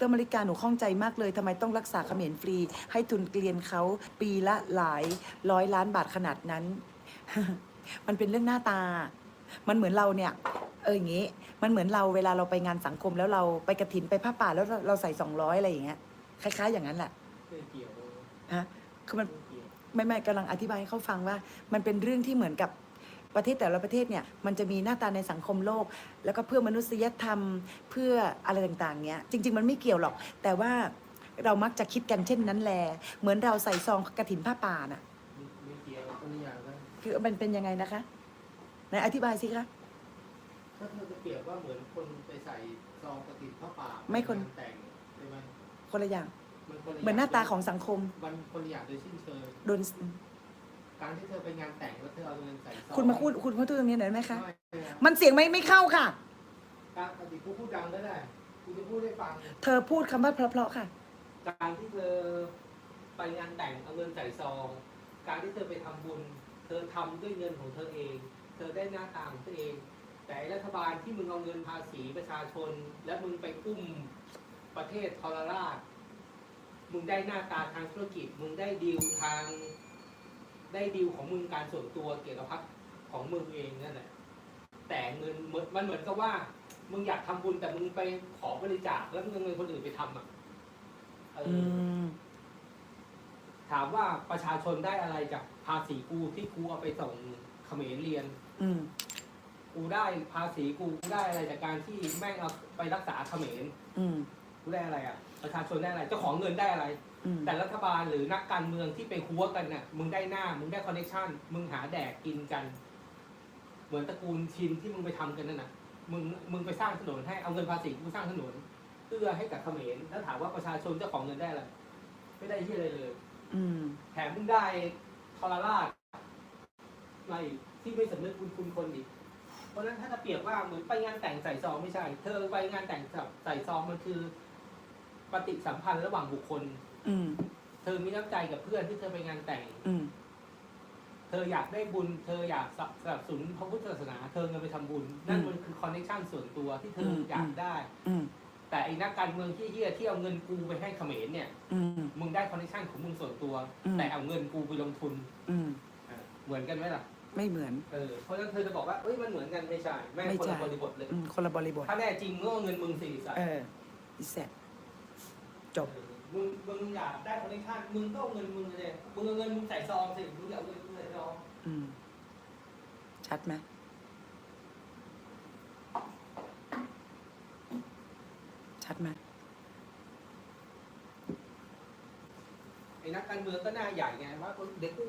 ดรมาริกาหนูข้องใจมากเลยทำไมต้องรักษาเขมรฟรี ให้ทุนเกลียนเขาปีละหลายร้อยล้านบาทขนาดนั้น มันเป็นเรื่องหน้าตา มันเหมือนเราเนี่ย เอออย่างงี้ มันเหมือนเราเวลาเราไปงานสังคมแล้วเราไปกระถินไปผ้าป่าแล้วเราเราใส่สองร้อยอะไรอย่างเงี้ยคล้ายๆ อย่างนั้นแหละไม่เกี่ยวฮะคือมันไม่เกี่ยวไม่ไม่กำลังอธิบายให้เขาฟังว่า มันเป็นเรื่องที่เหมือนกับ ประเทศแต่ละประเทศเนี่ยมันจะมีหน้าตาในสังคมโลก แล้วก็เพื่อมนุษยธรรมเพื่ออะไรต่างๆเนี้ยจริง ๆ มันไม่เกี่ยวหรอก แต่ว่าเรามักจะคิดกันเช่นนั้นแล เหมือนเราใส่ซองกระถินผ้าป่าน่ะไม่ไม่เกี่ยวต้นอย่างนะคือมันเป็นยังไงนะคะไหนอธิบายสิคะถ้าเธอจะเปรียบว่าเหมือนคนไปใส่ซองกระติบผ้าป่าไม่คนงาแต่งใช่ไหมคนละอย่างมันคนละเหมือนหน้าตาของสังคมมันคนละอย่างโดยสิ้นเชิงโดน การที่เธอไปงานแต่งแล้วเธอเอาเงินใส่ซองคุณมาพูดคุณพูดตรงนี้หน่อยไหมคะ ไม่นะมันเสียงไม่ไม่เข้าค่ะ การปฏิกูพูดดังก็ได้กูจะพูดให้ฟัง เธอพูดคำว่าเพราะๆค่ะ การที่เธอไปงานแต่งเอาเงินใส่ซอง การที่เธอไปทำบุญ เธอทำด้วยเงินของเธอเอง เธอได้หน้าตาของตัวเอง แต่ไอ้รัฐบาลที่มึงเอาเงินภาษีประชาชน และมึงไปอุ้มประเทศทรราช มึงได้หน้าตาทางธุรกิจ มึงได้ดีลทาง ได้ดีลของมึงการส่วนตัวเกี่ยวกับพรรคของมึงเองนั่นแหละแต่เงินเหมือนมันเหมือนกับว่า มึงอยากทำบุญแต่มึงไปขอบริจาคแล้วมึงเอาเงินคนอื่นไปทำอะเอออือมถามว่าประชาชนได้อะไรจากภาษีกูที่กูเอาไปส่งเขมรเรียน อืมกูได้ภาษีกูได้อะไรจากการที่แม่งเอาไปรักษาเขมรอืมกู ได้อะไรอะประชาชนได้อะไรเจ้าของเงินได้อะไร อืมแต่รัฐบาลหรือนักการเมืองที่ไปหัวกันน่ะมึงได้หน้า มึงได้คอนเนคชั่นมึงหาแดกกินกัน เหมือนตระกูลชินที่มึงไปทำกันนั่นน่ะมึงมึงไปสร้างถนนให้เอาเงินภาษีกูสร้างถนนเอื้อให้กับเขมรแล้วถามว่าประชาชนเจ้าของเงินได้อะไรไม่ได้ที่อะไรเลย อืมแถมมึงได้ทรราชอะไรที่ไม่สำนึกคุณคุณคนอีก เพราะฉะนั้นถ้าจะเปรียบว่าเหมือนไปงานแต่งใส่ซองไม่ใช่ เธอไปงานแต่งใส่ซองมันคือ ปฏิสัมพันธ์ระหว่างบุคคล อืม เธอมีน้ำใจกับเพื่อนที่เธอไปงานแต่ง อืม เธออยากได้บุญ เธออยากสนับสนุนพระพุทธศาสนา เธอเงินไปทำบุญ นั่นมันคือคอนเนคชั่นส่วนตัวที่เธออยากได้ อืม แต่ไอ้นักการเมืองที่เฮียที่เอาเงินกูไปให้เขมรเนี่ย อืม มึงได้คอนเนคชั่นของมึงส่วนตัว อืม แต่เอาเงินกูไปลงทุนอืมเหมือนกันไหมล่ะ ไม่เหมือน เออ เพราะฉะนั้นเธอจะบอกว่าเอ้ย มันเหมือนกันไม่ใช่ แม่งไม่คนใช่ ละบริบทเลย อืม คนละบริบท ถ้าแน่จริงมึงก็เอาเงินมึงสี่ใส่เอออีแซด จบเออมึงมึงอยากได้คอนเนคชั่นมึงก็เอาเงินมึงเลยมึงเอาเงินมึงใส่ซองสิมึงอย่าเอาเงินมึงใส่ซองอืม ชัดไหมชัดไหมไอ้นักการเมืองก็หน้าใหญ่ไงว่าเดี๋ยวกู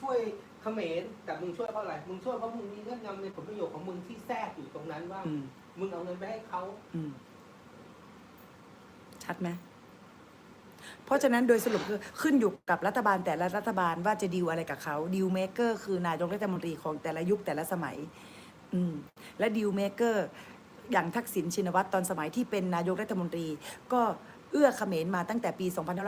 ช่วยเขมรแต่มึงช่วยเพราะอะไรมึงช่วยเพราะมึงมีเงื่อนงำในผลประโยชน์ของมึงที่แทรกอยู่ตรงนั้นว่า อืม มึงเอาเงินไปให้เขา อืม ชัดไหมเพ ราะฉะนั้นโดยสรุปคือขึ้นอยู่กับรัฐบาลแต่ละรัฐบาลว่าจะดีลอะไรกับเขาดีลเมเกอร์คือนายกรัฐมนตรีของแต่ละยุคแต่ละสมัย อืมและดีลเมเกอร์อย่างทักษิณชินวัตรตอนสมัยที่เป็นนายกรัฐมนตรีก็ เอื้อเขมรมาตั้งแต่ปี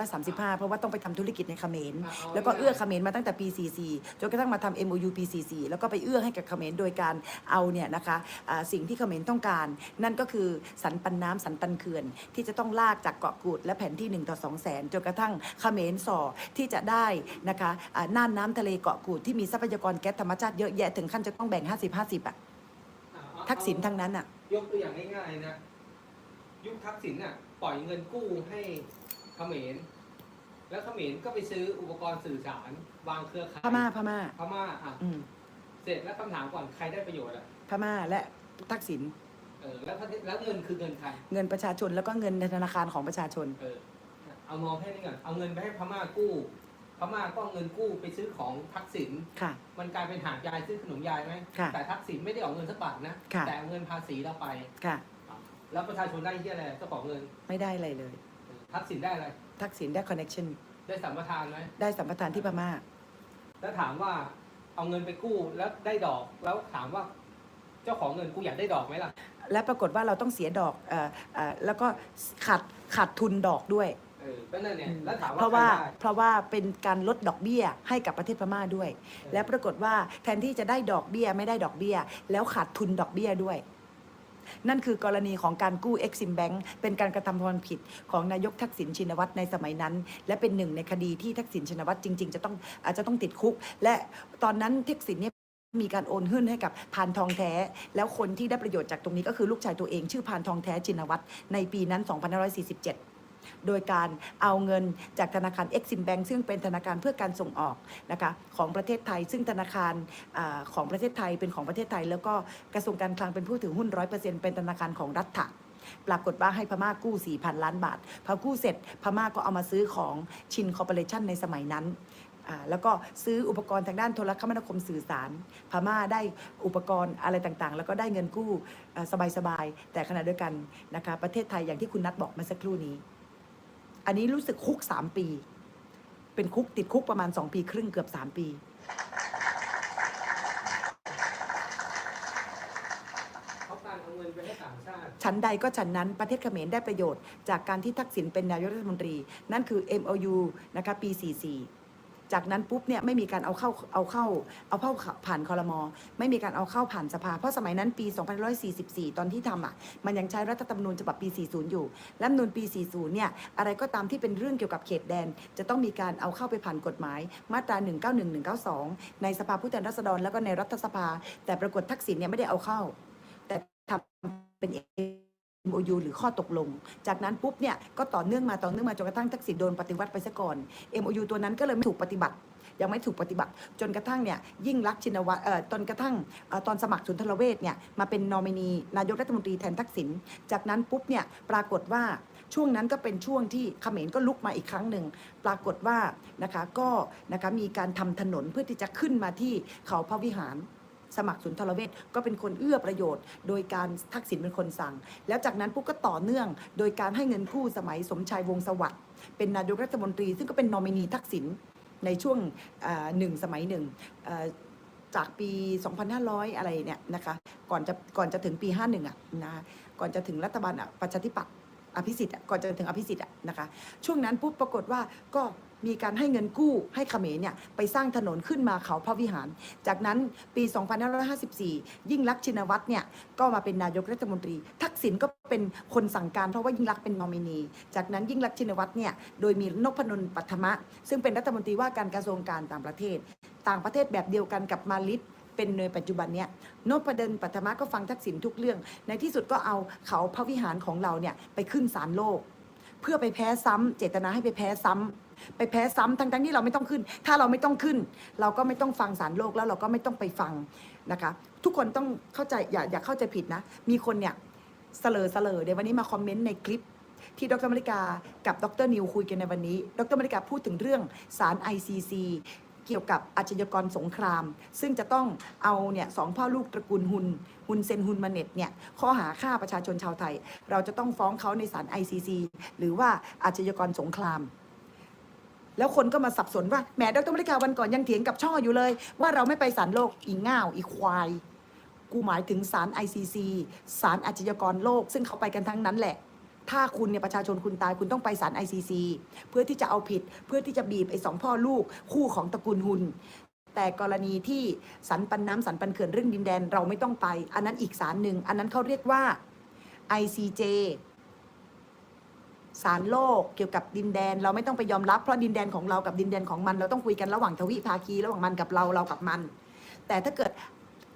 2535 เพราะว่าต้องไปทำธุรกิจในเขมร แล้วก็เอื้อเขมรมาตั้งแต่ปี 44 จนกระทั่งมาทำ MOU ปี 44 แล้วก็ไปเอื้อให้กับเขมรโดยการเอาเนี่ยนะคะอ่าสิ่งที่เขมรต้องการ นั่นก็คือสันปันน้ำสันปันเขื่อน ที่จะต้องลากจากเกาะกูดและแผนที่ 1 ต่อ 2 แสนจนกระทั่งเขมรส่อที่จะได้นะคะอ่าน่านน้ำทะเลเกาะกูดที่มีทรัพยากรแก๊สธรรมชาติเยอะแยะถึงขั้นจะต้องแบ่ง 50-50 อะอะเอาทักษิณทั้งนั้นอะ ยกตัวอย่างง่ายๆนะ ยุคทักษิณน่ะ ปล่อยเงินกู้ให้เขมร แล้วเขมรก็ไปซื้ออุปกรณ์สื่อสาร วางเครือข่ายพม่าพม่า พม่าอะอืมเสร็จแล้วคำถามก่อนใครได้ประโยชน์อะพม่าและทักษิณเออแล้วประเทศแล้วเงินคือเงินใครเงินประชาชนแล้วก็เงินในธนาคารของประชาชน เออเอามองแค่นี้ก่อนเอาเงินไปให้พม่ากู้ พม่าก็เอาเงินกู้ไปซื้อของทักษิณค่ะ มันกลายเป็นหาดยายซื้อขนมยายไหมค่ะแต่ทักษิณไม่ได้เอาเงินสักบาทนะค่ะ แต่เอาเงินภาษีเราไป ค่ะ แล้วประชาชนได้ที่อะไรเจ้าของเงินไม่ได้อะไรเลยเออทักษิณได้อะไร ทักษิณได้คอนเน c t ชันได้สัมปทานไหมได้สัมปทานที่พม่าแล้วถามว่าเอาเงินไปกู้แล้วได้ดอกแล้วถามว่า เจ้าของเงินกูอยากได้ดอกไหมล่ะ และปรากฏว่าเราต้องเสียดอกเอ่อเอ่อแล้วก็ขาดขาดทุนดอกด้วย เออก็นั่นเนี่ยอืมแล้วถามว่าเพราะว่าใครได้ เพราะว่าเป็นการลดดอกเบี้ยให้กับประเทศพม่าด้วยเออและปรากฏว่าแทนที่จะได้ดอกเบี้ยไม่ได้ดอกเบี้ย แล้วขาดทุนดอกเบี้ยด้วย นั่นคือกรณีของการกู้ Exim Bank เป็นการกระทำความผิดของนายกทักษิณชินวัตรในสมัยนั้น และเป็นหนึ่งในคดีที่ทักษิณชินวัตรจริง ๆ จะต้องอาจจะต้องติดคุก และตอนนั้นทักษิณเนี่ยมีการโอนหุ้นให้กับพานทองแท้ แล้วคนที่ได้ประโยชน์จากตรงนี้ก็คือลูกชายตัวเอง ชื่อพานทองแท้ชินวัตรในปีนั้น 2547 โดยการเอาเงินจากธนาคาร Exim Bank ซึ่งเป็นธนาคารเพื่อการส่งออกนะคะของประเทศไทย ซึ่งธนาคารอของประเทศไทยเป็นของประเทศไทย แล้วก็กระทรวงการคลังเป็นผู้ถือหุ้น 100%เป็นธนาคารของรัฐะปรากฏว่าให้พม่ากู้ 4,000 ล้านบาท พอกู้เสร็จพม่าก็เอามาซื้อของชินคอร์ปอเรชันในสมัยนั้นแล้วก็ซื้ออุปกรณ์ทางด้านโทรคมนาคมสื่อสาร พม่าได้อุปกรณ์อะไรต่างๆ แล้วก็ได้เงินกู้อ่าสบายๆ แต่ขณะเดียวกันนะคะประเทศไทยอย่างที่คุณนัทบอกเมื่อสักครู่นี้ อันนี้รู้สึกคุก3ปี เป็นคุกติดคุกประมาณ2ปี ครึ่งเกือบ3ปีเพราะการเอาเงินไปให้ต่างชาติ ชั้นใดก็ชั้นนั้นประเทศเขมรได้ประโยชน์ จากการที่ทักษิณเป็นนายกรัฐมนตรี นั่นคือ MOU นะคะปี 44 จากนั้นปุ๊บเนี่ยไม่มีการเอาเข้าเอาเข้าเอาเข้าผ่านคอรมอไม่มีการเอาเข้าผ่านสภา เพราะสมัยนั้นปี 2544 ตอนที่ทำอะมันยังใช้รัฐธรรมนูญฉบับปี 40 อยู่รัฐธรรมนูญปี 40 เนี่ยอะไรก็ตามที่เป็นเรื่องเกี่ยวกับเขตแดน จะต้องมีการเอาเข้าไปผ่านกฎหมาย มาตรา 191 192 ในสภาผู้แทนราษฎรแล้วก็ในรัฐสภา แต่ปรากฏทักษิณเนี่ยไม่ได้เอาเข้า แต่ทำเป็นเอง MOU หรือข้อตกลง จากนั้นปุ๊บเนี่ยก็ต่อเนื่องมาต่อเนื่องมาจนกระทั่งทักษิณโดนปฏิวัติไปซะก่อน MOU ตัวนั้นก็เลยไม่ถูกปฏิบัติ ยังไม่ถูกปฏิบัติ จนกระทั่งเนี่ยยิ่งรักชินวัตรเอ่อจนกระทั่งเอ่อตอนสมัครสุนทรเวชเนี่ยมาเป็นนอมินีนายกรัฐมนตรีแทนทักษิณจากนั้นปุ๊บเนี่ยปรากฏว่าช่วงนั้นก็เป็นช่วงที่เขมรก็ลุกมาอีกครั้งหนึ่งปรากฏว่านะคะก็นะคะมีการทำถนนเพื่อที่จะขึ้นมาที่เขาพระวิหาร สมัครสุนทรเวชก็เป็นคนเอื้อประโยชน์ โดยการทักษิณเป็นคนสั่ง แล้วจากนั้นปุ๊บก็ต่อเนื่อง โดยการให้เงินกู้สมัยสมชายวงศสวัสดิ์เป็นนายกรัฐมนตรี ซึ่งก็เป็นนอมินีทักษิณในช่วงหนึ่งสมัยหนึ่งจากปี 2500 อะไรเนี่ยนะคะก่อนจะก่อนจะถึงปี 51อะนะก่อนจะถึงรัฐบาลอะประชาธิปัตย์อภิสิทธิ์ก่อนจะถึงอภิสิทธิ์อะนะคะช่วงนั้นปุ๊บปรากฏว่าก็ มีการให้เงินกู้ให้เขมรเนี่ยไปสร้างถนนขึ้นมาเขาพระวิหาร จากนั้นปี 2554 ยิ่งลักษณ์ชินวัตรเนี่ยก็มาเป็นนายกรัฐมนตรี ทักษิณก็เป็นคนสั่งการเพราะว่ายิ่งลักษณ์เป็นนอมินี จากนั้นยิ่งลักษณ์ชินวัตรเนี่ยโดยมีนพนลปัทมะ ซึ่งเป็นรัฐมนตรีว่าการกระทรวงการต่างประเทศ ต่างประเทศแบบเดียวกันกับมาลิตเป็นในปัจจุบันเนี่ยนพดลปัทมะก็ฟังทักษิณทุกเรื่อง ในที่สุดก็เอาเขาพระวิหารของเราเนี่ยไปขึ้นศาลโลก เพื่อไปแพ้ซ้ำเจตนาให้ไปแพ้ซ้ำ ไปแพ้ซ้ำทั้งทั้งๆที่เราไม่ต้องขึ้น ถ้าเราไม่ต้องขึ้น เราก็ไม่ต้องฟังสารโลกแล้วเราก็ไม่ต้องไปฟังนะคะ ทุกคนต้องเข้าใจอย่าอย่าเข้าใจผิดนะ มีคนเนี่ยเสลอเสลอเดี๋ยววันนี้มาคอมเมนต์ในคลิปที่ดรมริกากับดรนิวคุยกันในวันนี้ ดรมริกาพูดถึงเรื่องสาร ICC เกี่ยวกับอาชญากรสงคราม ซึ่งจะต้องเอาเนี่ยสองพ่อลูกตระกูลฮุนฮุนเซนฮุนมาเน็ตเนี่ยข้อหาฆ่าประชาชนชาวไทย เราจะต้องฟ้องเขาในศาล ICC หรือว่าอาชญากรสงคราม แล้วคนก็มาสับสนว่าแหมดรมริกาวันก่อนยังเถียงกับช่ออยู่เลย ว่าเราไม่ไปศาลโลกอีง่าวอีควาย กูหมายถึงศาล ICC ศาลอาชญากรโลก ซึ่งเขาไปกันทั้งนั้นแหละ ถ้าคุณเนี่ยประชาชนคุณตายคุณต้องไปศาล ICC เพื่อที่จะเอาผิด เพื่อที่จะบีบไอ้สองพ่อลูกคู่ของตระกูลหุนแต่กรณีที่สันปันน้ำสันปันเขื่อนเรื่องดินแดนเราไม่ต้องไป อันนั้นอีกศาลหนึ่งอันนั้นเขาเรียกว่า ICJ ศาลโลกเกี่ยวกับดินแดน เราไม่ต้องไปยอมรับเพราะดินแดนของเรากับดินแดนของมัน เราต้องคุยกันระหว่างทวิภาคีระหว่างมันกับเราเรากับมัน แต่ถ้าเกิด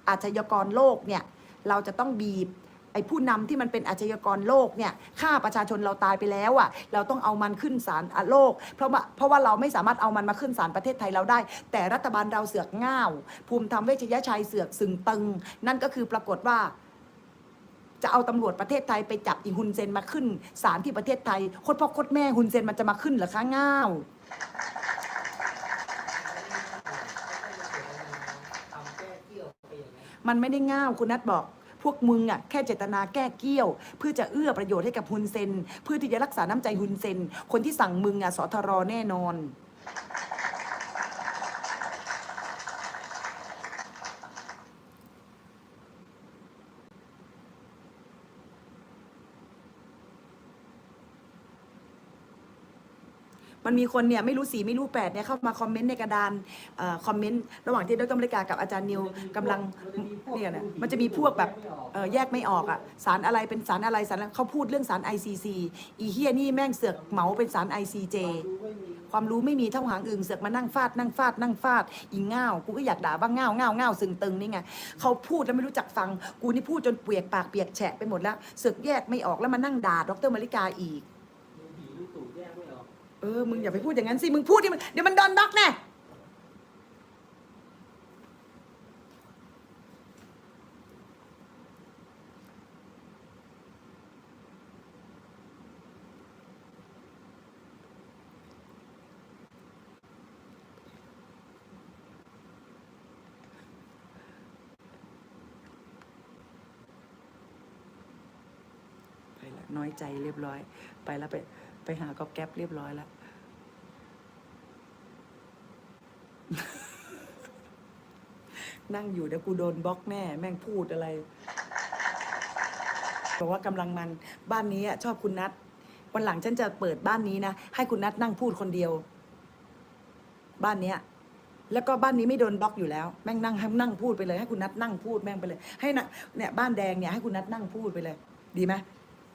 อาชญากรโลกเนี่ยเราจะต้องบีบไอ้ผู้นำที่มันเป็นอาชญากรโลกเนี่ยฆ่าประชาชนเราตายไปแล้วอะเราต้องเอามันขึ้นศาลโลก เพราะว่าเพราะว่าเราไม่สามารถเอามันมาขึ้นศาลประเทศไทยเราได้ แต่รัฐบาลเราเสือกง่าว ภูมิธรรมเวชยชัยเสือกสึงตึง นั่นก็คือปรากฏว่า จะเอาตำรวจประเทศไทยไปจับอีฮุนเซนมาขึ้นศาลที่ประเทศไทยโคตรพ่อโคตรแม่ฮุนเซนมันจะมาขึ้นเหรอคะง่าวมันไม่ได้ง่าวคุณนัทบอก พวกมึงอะแค่เจตนาแก้เกี้ยว เพื่อจะเอื้อประโยชน์ให้กับฮุนเซน เพื่อที่จะรักษาน้ำใจฮุนเซน คนที่สั่งมึงอะสทรแน่นอน มันมีคนเนี่ยไม่รู้สีไม่รู้แปดเนี่ยเข้ามาคอมเมนต์ในกระดานเอ่อคอมเมนต์ระหว่างที่ดรมริกากับอาจารย์นิวกำลังเนี่ยนะมันจะมีพวกแบบเอ่อแยกไม่ออกอะสารอะไรเป็นสารอะไรสารอะไรเขาพูดเรื่องสาร ICC อีเฮียนี่แม่งเสือกเหมาเป็นสาร ICJ ความรู้ไม่มีเท่าหางอึ่งเสือกมานั่งฟาดนั่งฟาดนั่งฟาดอีง่าวกูก็อยากด่าบ้างง่าวง่าวง่าวซึงตึงนี่ไงเขาพูดแล้วไม่รู้จักฟัง กูนี่พูดจนเปียกปากเปียกแฉะไปหมดแล้วเสือกแยกไม่ออกแล้วมานั่งด่าดรมาริกาอีก ดูผีดูตู่แยกไม่ออก เออ มึงอย่าไปพูดอย่างนั้นสิ มึงพูดที่มันเดี๋ยวมันโดนบล็อกแน่ไปละน้อยใจเรียบร้อย ไปแล้วไป ไปหากอบแก๊ปเรียบร้อยแล้ว นั่งอยู่เดี๋ยวกูโดนบล็อกแน่ แม่งพูดอะไร บอกว่ากำลังมันบ้านนี้อะชอบคุณนัทวันหลังฉันจะเปิดบ้านนี้นะ ให้คุณนัทนั่งพูดคนเดียว บ้านเนี้ย แล้วก็บ้านนี้ไม่โดนบล็อกอยู่แล้ว แม่งนั่งให้นั่งพูดไปเลย ให้คุณนัทนั่งพูดแม่งไปเลย ให้นะเนี่ยบ้านแดงเนี่ยให้คุณนัทนั่งพูดไปเลย ดีไหม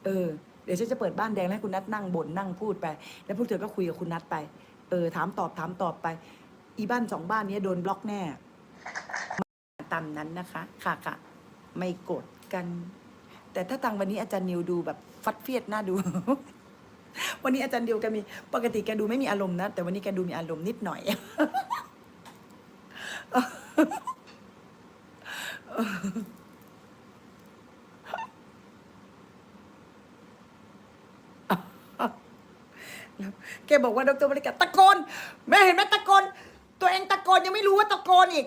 เออ เดี๋ยวฉันจะเปิดบ้านแดงแล้วให้คุณนัทนั่งบ่นนั่งพูดไป แล้วพวกเธอก็คุยกับคุณนัทไป เออถามตอบถามตอบไป อีบ้านสองบ้านนี้โดนบล็อกแน่ตามนั้นนะคะ ค่ะค่ะไม่โกรธกัน แต่ถ้าตังวันนี้อาจารย์นิวดูแบบฟัดเฟียดน่าดู วันนี้อาจารย์นิวแกมี ปกติแกดูไม่มีอารมณ์นะ แต่วันนี้แกดูมีอารมณ์นิดหน่อย แกบอกว่าดรบริการตะโกนแม่เห็นไหมตะโกน ตัวเองตะโกนยังไม่รู้ว่าตะโกนอีก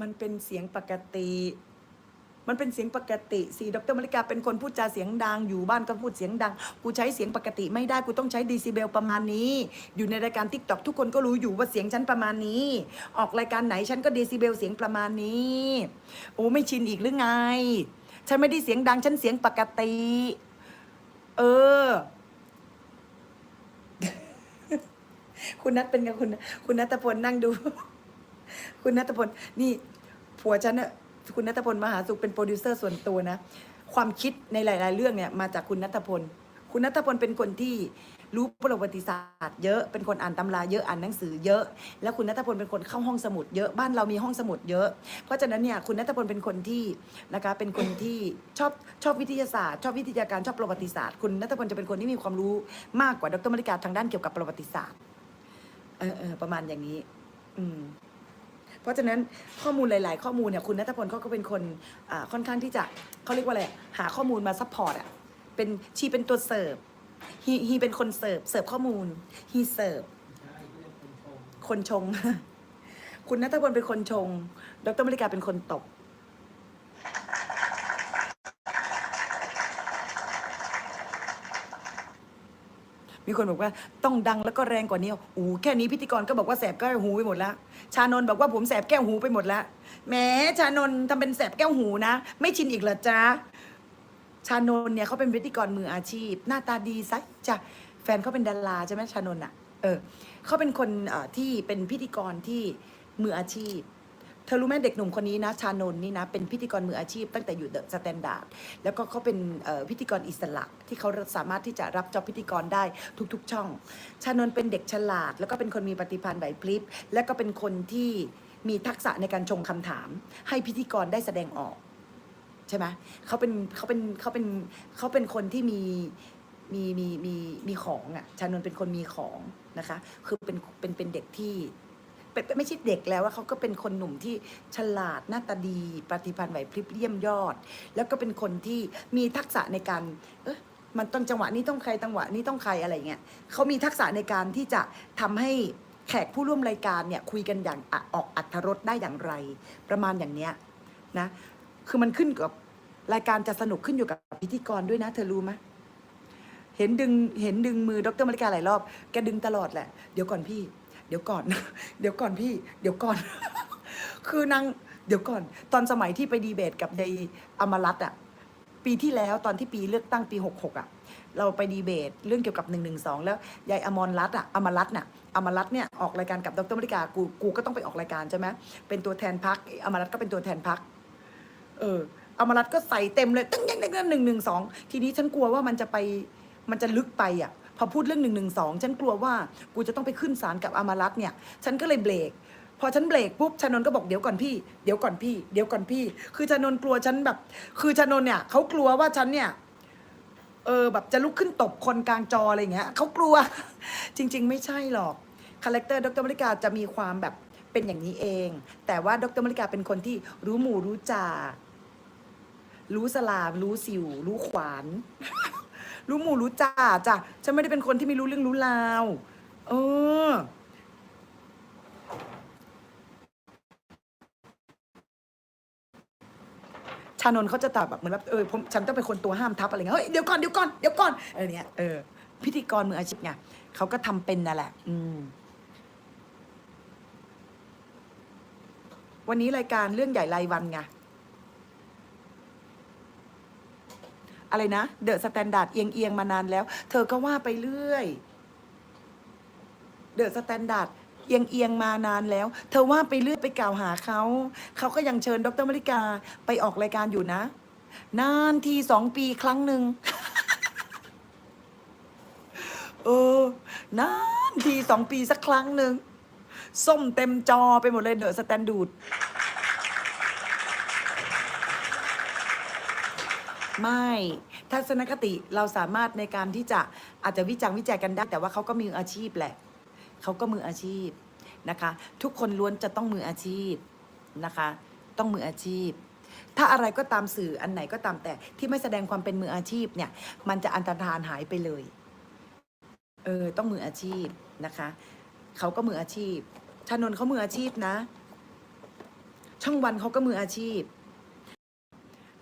มันเป็นเสียงปกติ มันเป็นเสียงปกติสิดรมริกาเป็นคนพูดจาเสียงดัง อยู่บ้านก็พูดเสียงดัง กูใช้เสียงปกติไม่ได้กูต้องใช้ดีซิเบลประมาณนี้ อยู่ในรายการทิกตอกทุกคนก็รู้อยู่ว่าเสียงฉันประมาณนี้ ออกรายการไหนฉันก็ดีซิเบลเสียงประมาณนี้โอ้ไม่ชินอีกหรือไงฉันไม่ได้เสียงดังฉันเสียงปกติ เออ คุณนัทเป็นไงคุณ คุณนัทพลนั่งดู คุณนัทพลนี่ผัวฉันน่ะคุณนัทพลมหาสุขเป็นโปรดิวเซอร์ส่วนตัวนะ ความคิดในหลาย ๆ เรื่องเนี่ยมาจากคุณนัทพล คุณนัทพลเป็นคนที่รู้ประวัติศาสตร์เยอะ เป็นคนอ่านตำราเยอะ อ่านหนังสือเยอะ แล้วคุณนัทพลเป็นคนเข้าห้องสมุดเยอะ บ้านเรามีห้องสมุดเยอะ เพราะฉะนั้นเนี่ยคุณนัทพลเป็นคนที่นะคะ เป็นคนที่ชอบชอบวิทยาศาสตร์ ชอบวิทยาการชอบประวัติศาสตร์ คุณนัทพลจะเป็นคนที่มีความรู้มากกว่าดรมริกาทางด้านเกี่ยวกับประวัติศาสตร์ เออเออประมาณอย่างนี้ อืม เพราะฉะนั้นข้อมูลหลาย ๆ ข้อมูลเนี่ยคุณนัทพลเขาก็เป็นคนอ่าค่อนข้างที่จะเขาเรียกว่าอะไรหาข้อมูลมาซัพพอร์ตอะเป็นชีเป็นตัวเสิร์ฟฮีฮีเป็นคนเสิร์ฟเสิร์ฟข้อมูลฮีเสิร์ฟคนชมคนชงคุณนัทพลเป็นคนชง ดรมริกาเป็นคนตบ มีคนบอกว่าต้องดังแล้วก็แรงกว่านี้โอ้แค่นี้พิธีกรก็บอกว่าแสบแก้วหูไปหมดแล้ว ชานนท์บอกว่าผมแสบแก้วหูไปหมดแล้วแหมชานนท์ทำเป็นแสบแก้วหูนะ ไม่ชินอีกเหรอจ๊ะชานนท์เนี่ยเขาเป็นพิธีกรมืออาชีพ หน้าตาดีซะจ้ะแฟนเขาเป็นดาราใช่ไหมชานนท์อะเออเขาเป็นคนที่เป็นพิธีกรที่มืออาชีพ เธอรู้ไหมเด็กหนุ่มคนนี้นะ ชานนท์นี่นะ เป็นพิธีกรมืออาชีพตั้งแต่อยู่เดอะสแตนดาร์ดแล้วก็เขาเป็นพิธีกรอิสระที่เขาสามารถที่จะรับจอบพิธีกรได้ทุกๆช่อง ชานนท์เป็นเด็กฉลาด แล้วก็เป็นคนมีปฏิภาณไหวพริบและก็เป็นคนที่มีทักษะในการชงคำถาม ให้พิธีกรได้แสดงออกใช่ไหมเขาเป็นเขาเป็นเขาเป็นเขาเป็นคนที่มีมีมีมีมีของอะชานนท์เป็นคนมีของนะคะ คือเป็นเป็นเป็นเด็กที่ เป็นไม่ใช่เด็กแล้วว่าเขาก็เป็นคนหนุ่มที่ฉลาดหน้าตาดีปฏิภาณไหวพริบเยี่ยมยอด แล้วก็เป็นคนที่มีทักษะในการเอะมันต้องจังหวะนี้ต้องใครจังหวะนี้ต้องใครอะไรเงี้ยเขามีทักษะในการที่จะทำให้แขกผู้ร่วมรายการเนี่ยคุยกันอย่างอออกอัธรสได้อย่างไร ประมาณอย่างเนี้ยนะคือมันขึ้นกับรายการจะสนุกขึ้นอยู่กับพิธีกรด้วยนะ เธอรู้ไหมเห็นดึงเห็นดึงมือดรมาริกาหลายรอบ แกดึงตลอดแหละ เดี๋ยวก่อนพี่ เดี๋ยวก่อน เดี๋ยวก่อนพี่ เดี๋ยวก่อน คือนางเดี๋ยวก่อน ตอนสมัยที่ไปดีเบตกับในอมรัตอะปีที่แล้วตอนที่ปีเลือกตั้งปีหกหกอะเราไปดีเบตเรื่องเกี่ยวกับ1นึแล้วยายอมรรัตน์อะอมรรัตน์น่ะอมรรัตน์เนี่ยออกรายการกับดรมริกากูกูก็ต้องไปออกรายการใช่ไหมเป็นตัวแทนพักอมรรัตน์ก็เป็นตัวแทนพักเอออมรรัตน์ก็ใส่เต็มเลยตั้งยังตั้งหนึ่งหนึ่งสองทีนี้ฉันกลัวว่ามันจะไปมันจะลึกไปอะ พอพูดเรื่องหนึ่งหนึ่งสองฉันกลัวว่ากูจะต้องไปขึ้นศาลกับอามรรัตเนี่ย ฉันก็เลยเบรก พอฉันเบรกปุ๊บชานนท์ก็บอกเดี๋ยวก่อนพี่ เดี๋ยวก่อนพี่ เดี๋ยวก่อนพี่ คือชานนท์กลัวฉันแบบ คือชานนท์เนี่ยเขากลัวว่าฉันเนี่ย เออแบบจะลุกขึ้นตบคนกลางจออะไรเงี้ยเขากลัว จริง ๆ ไม่ใช่หรอก คาแรคเตอร์ดรมริกาจะมีความแบบเป็นอย่างนี้เอง แต่ว่าดรมริกาเป็นคนที่รู้หมู่รู้จ่ารู้สลาม รู้สิว รู้ขวาน รู้หมู่รู้จ่าจ้ะฉันไม่ได้เป็นคนที่ไม่รู้เรื่องรู้ราวเออชานนท์เขาจะตอบแบบเหมือนแบบเออผมฉันต้องเป็นคนตัวห้ามทับอะไรเงี้ยเฮ้ยเดี๋ยวก่อนเดี๋ยวก่อนเดี๋ยวก่อนอะไรเนี้ยเออพิธีกรมืออาชีพไงเขาก็ทำเป็นนั่นแหละ อืม วันนี้รายการเรื่องใหญ่รายวันไง อะไรนะ เดอะสแตนดาร์ดเอียงเอียงมานานแล้ว เธอก็ว่าไปเรื่อย เดอะสแตนดาร์ดเอียงเอียงมานานแล้ว เธอว่าไปเรื่อยไปกล่าวหาเขา เขาก็ยังเชิญดรมริกาไปออกรายการอยู่นะ นานทีสองปีครั้งหนึ่งเออนานทีสองปีสักครั้งหนึ่งส้มเต็มจอไปหมดเลยเดอะสแตนดูด ไม่ ทัศนคติเราสามารถในการที่จะอาจจะวิจารณ์วิจัยกันได้ แต่ว่าเขาก็มีอาชีพแหละเขาก็มืออาชีพนะคะ ทุกคนล้วนจะต้องมืออาชีพนะคะ ต้องมืออาชีพ ถ้าอะไรก็ตามสื่ออันไหนก็ตามแต่ที่ไม่แสดงความเป็นมืออาชีพเนี่ย มันจะอันตรธานหายไปเลยเออต้องมืออาชีพนะคะเขาก็มืออาชีพชานนเขามืออาชีพนะ ช่องวันเขาก็มืออาชีพ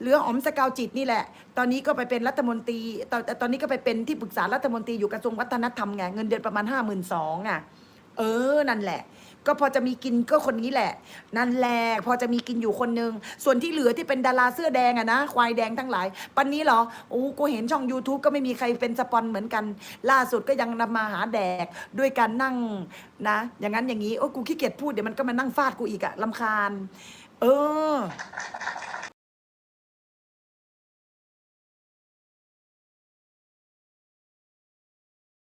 เหลืออ๋อมสกาวจิตนี่แหละ ตอนนี้ก็ไปเป็นรัฐมนตรีตอนตอนนี้ก็ไปเป็นที่ปรึกษารัฐมนตรีอยู่กระทรวงวัฒนธรรมไงเงินเดือนประมาณห้าหมื่นสองอะ เออนั่นแหละ ก็พอจะมีกินก็คนนี้แหละ นั่นแหละพอจะมีกินอยู่คนหนึ่งส่วนที่เหลือที่เป็นดาราเสื้อแดงอะนะ ควายแดงทั้งหลาย ปันนี้เหรอโอ้กูเห็นช่อง YouTube ก็ไม่มีใครเป็นสปอนเหมือนกัน ล่าสุดก็ยังนำมาหาแดกด้วยการนั่งนะ อย่างนั้นอย่างนี้โอ้กูขี้เกียจพูดเดี๋ยวมันก็มานั่งฟาดกูอีกอะลำคาญ เออ